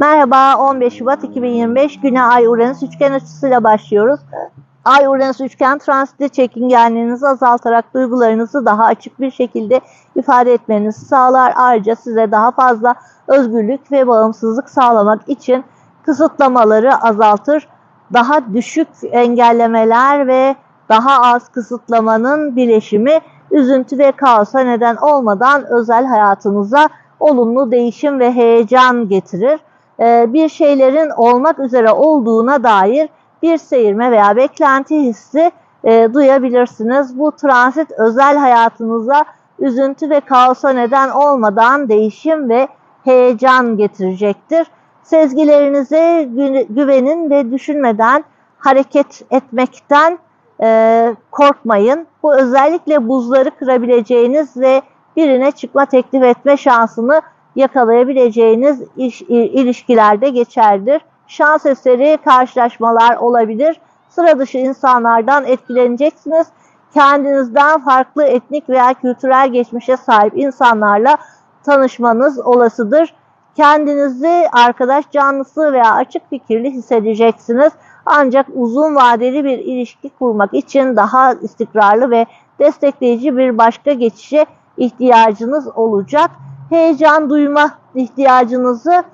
Merhaba 15 Şubat 2025 güne Ay Uranüs üçgen açısıyla başlıyoruz. Ay Uranüs üçgen transiti çekingenliğinizi azaltarak duygularınızı daha açık bir şekilde ifade etmenizi sağlar. Ayrıca size daha fazla özgürlük ve bağımsızlık sağlamak için kısıtlamaları azaltır. Daha düşük engellemeler ve daha az kısıtlamanın bileşimi üzüntü ve kaosa neden olmadan özel hayatınıza olumlu değişim ve heyecan getirir. Ee, bir şeylerin olmak üzere olduğuna dair bir seyirme veya beklenti hissi e, duyabilirsiniz. Bu transit özel hayatınıza üzüntü ve kaosa neden olmadan değişim ve heyecan getirecektir. Sezgilerinize gü- güvenin ve düşünmeden hareket etmekten e, korkmayın. Bu özellikle buzları kırabileceğiniz ve birine çıkma teklif etme şansını yakalayabileceğiniz iş, ilişkilerde geçerlidir. Şans eseri karşılaşmalar olabilir. Sıra dışı insanlardan etkileneceksiniz. Kendinizden farklı etnik veya kültürel geçmişe sahip insanlarla tanışmanız olasıdır. Kendinizi arkadaş canlısı veya açık fikirli hissedeceksiniz. Ancak uzun vadeli bir ilişki kurmak için daha istikrarlı ve destekleyici bir başka geçişe ihtiyacınız olacak. Heyecan duyma ihtiyacınızı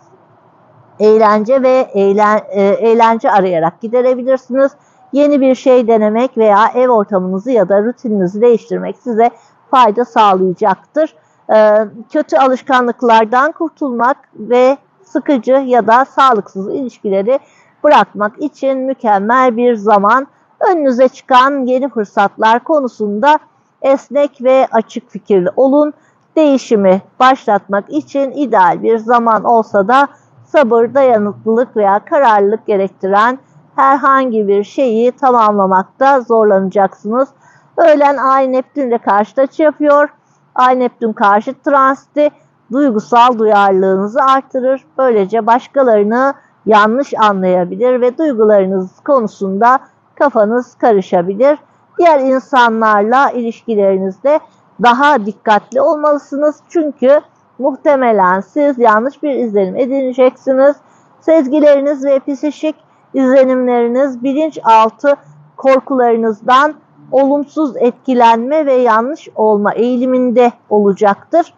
eğlence ve eğlen, e, eğlence arayarak giderebilirsiniz. Yeni bir şey denemek veya ev ortamınızı ya da rutininizi değiştirmek size fayda sağlayacaktır. E, kötü alışkanlıklardan kurtulmak ve sıkıcı ya da sağlıksız ilişkileri bırakmak için mükemmel bir zaman. Önünüze çıkan yeni fırsatlar konusunda esnek ve açık fikirli olun. Değişimi başlatmak için ideal bir zaman olsa da sabır, dayanıklılık veya kararlılık gerektiren herhangi bir şeyi tamamlamakta zorlanacaksınız. Öğlen Ay Neptün ile karşıt açı yapıyor. Ay Neptün karşıt transiti duygusal duyarlılığınızı artırır. Böylece başkalarını yanlış anlayabilir ve duygularınız konusunda kafanız karışabilir. Diğer insanlarla ilişkilerinizde daha dikkatli olmalısınız. Çünkü muhtemelen siz yanlış bir izlenim edineceksiniz. Sezgileriniz ve psişik izlenimleriniz bilinçaltı korkularınızdan olumsuz etkilenme ve yanlış olma eğiliminde olacaktır.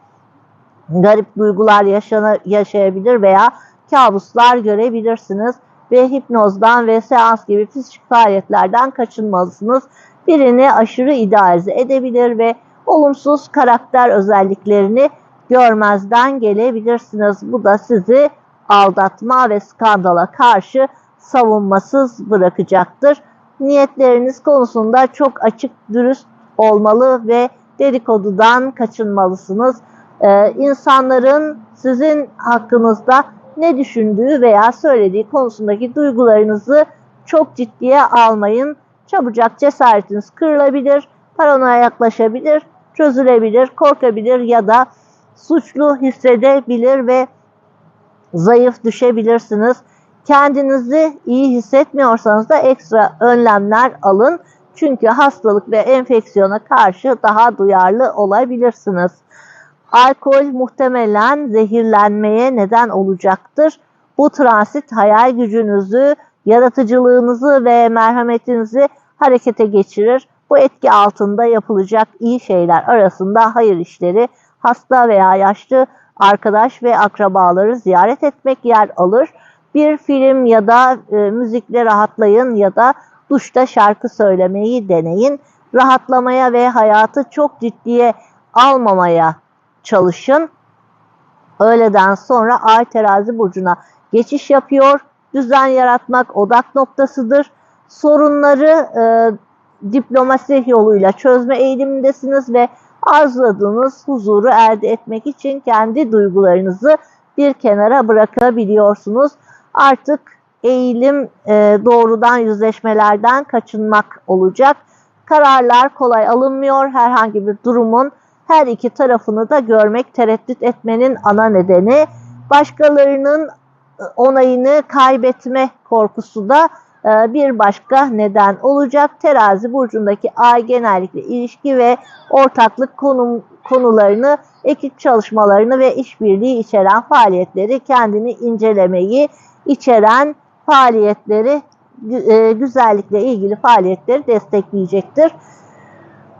Garip duygular yaşana, yaşayabilir veya kabuslar görebilirsiniz ve hipnozdan ve seans gibi psikik faaliyetlerden kaçınmalısınız. Birini aşırı idealize edebilir ve olumsuz karakter özelliklerini görmezden gelebilirsiniz. Bu da sizi aldatma ve skandala karşı savunmasız bırakacaktır. Niyetleriniz konusunda çok açık, dürüst olmalı ve dedikodudan kaçınmalısınız. Ee, insanların sizin hakkınızda ne düşündüğü veya söylediği konusundaki duygularınızı çok ciddiye almayın. Çabucak cesaretiniz kırılabilir, paranoya yaklaşabilir, çözülebilir, korkabilir ya da suçlu hissedebilir ve zayıf düşebilirsiniz. Kendinizi iyi hissetmiyorsanız da ekstra önlemler alın. Çünkü hastalık ve enfeksiyona karşı daha duyarlı olabilirsiniz. Alkol muhtemelen zehirlenmeye neden olacaktır. Bu transit hayal gücünüzü, yaratıcılığınızı ve merhametinizi harekete geçirir. Bu etki altında yapılacak iyi şeyler arasında hayır işleri, hasta veya yaşlı arkadaş ve akrabaları ziyaret etmek yer alır. Bir film ya da e, müzikle rahatlayın ya da duşta şarkı söylemeyi deneyin. Rahatlamaya ve hayatı çok ciddiye almamaya çalışın. Öğleden sonra Ay terazi burcuna geçiş yapıyor. Düzen yaratmak odak noktasıdır. Sorunları e, diplomasi yoluyla çözme eğilimindesiniz ve arzuladığınız huzuru elde etmek için kendi duygularınızı bir kenara bırakabiliyorsunuz. Artık eğilim e, doğrudan yüzleşmelerden kaçınmak olacak. Kararlar kolay alınmıyor. Herhangi bir durumun her iki tarafını da görmek, tereddüt etmenin ana nedeni başkalarının onayını kaybetme korkusu da bir başka neden olacak. Terazi burcundaki ay genellikle ilişki ve ortaklık konum, konularını, ekip çalışmalarını ve işbirliği içeren faaliyetleri, kendini incelemeyi içeren faaliyetleri, e, güzellikle ilgili faaliyetleri destekleyecektir.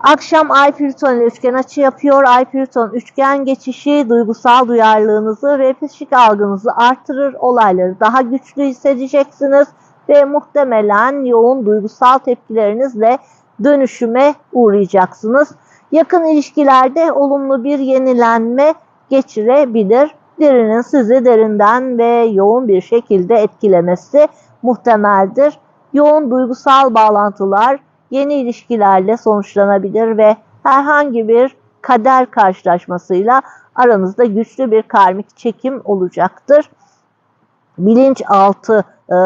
Akşam Ay Plüton ile üçgen açı yapıyor. Ay Plüton üçgen geçişi duygusal duyarlılığınızı ve psikik algınızı artırır. Olayları daha güçlü hissedeceksiniz ve muhtemelen yoğun duygusal tepkilerinizle dönüşüme uğrayacaksınız. Yakın ilişkilerde olumlu bir yenilenme geçirebilir. Birinin sizi derinden ve yoğun bir şekilde etkilemesi muhtemeldir. Yoğun duygusal bağlantılar yeni ilişkilerle sonuçlanabilir ve herhangi bir kader karşılaşmasıyla aranızda güçlü bir karmik çekim olacaktır. Bilinçaltı e,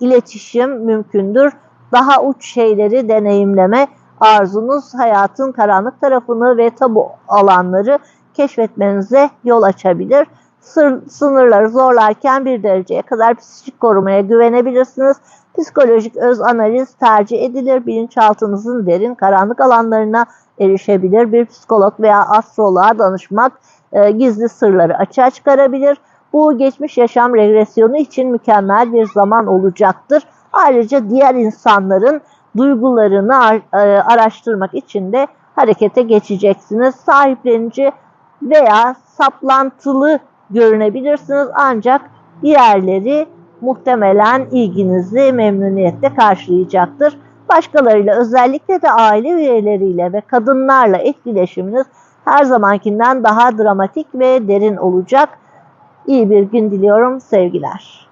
iletişim mümkündür. Daha uç şeyleri deneyimleme arzunuz hayatın karanlık tarafını ve tabu alanları keşfetmenize yol açabilir. Sır, sınırları zorlarken bir dereceye kadar psikolojik korumaya güvenebilirsiniz. Psikolojik öz analiz tercih edilir. Bilinçaltınızın derin karanlık alanlarına erişebilir. Bir psikolog veya astroloğa danışmak e, gizli sırları açığa çıkarabilir. Bu geçmiş yaşam regresyonu için mükemmel bir zaman olacaktır. Ayrıca diğer insanların duygularını ar- e, araştırmak için de harekete geçeceksiniz. Sahiplenici veya saplantılı görünebilirsiniz ancak diğerleri muhtemelen ilginizi memnuniyetle karşılayacaktır. Başkalarıyla özellikle de aile üyeleriyle ve kadınlarla etkileşiminiz her zamankinden daha dramatik ve derin olacak. İyi bir gün diliyorum sevgiler.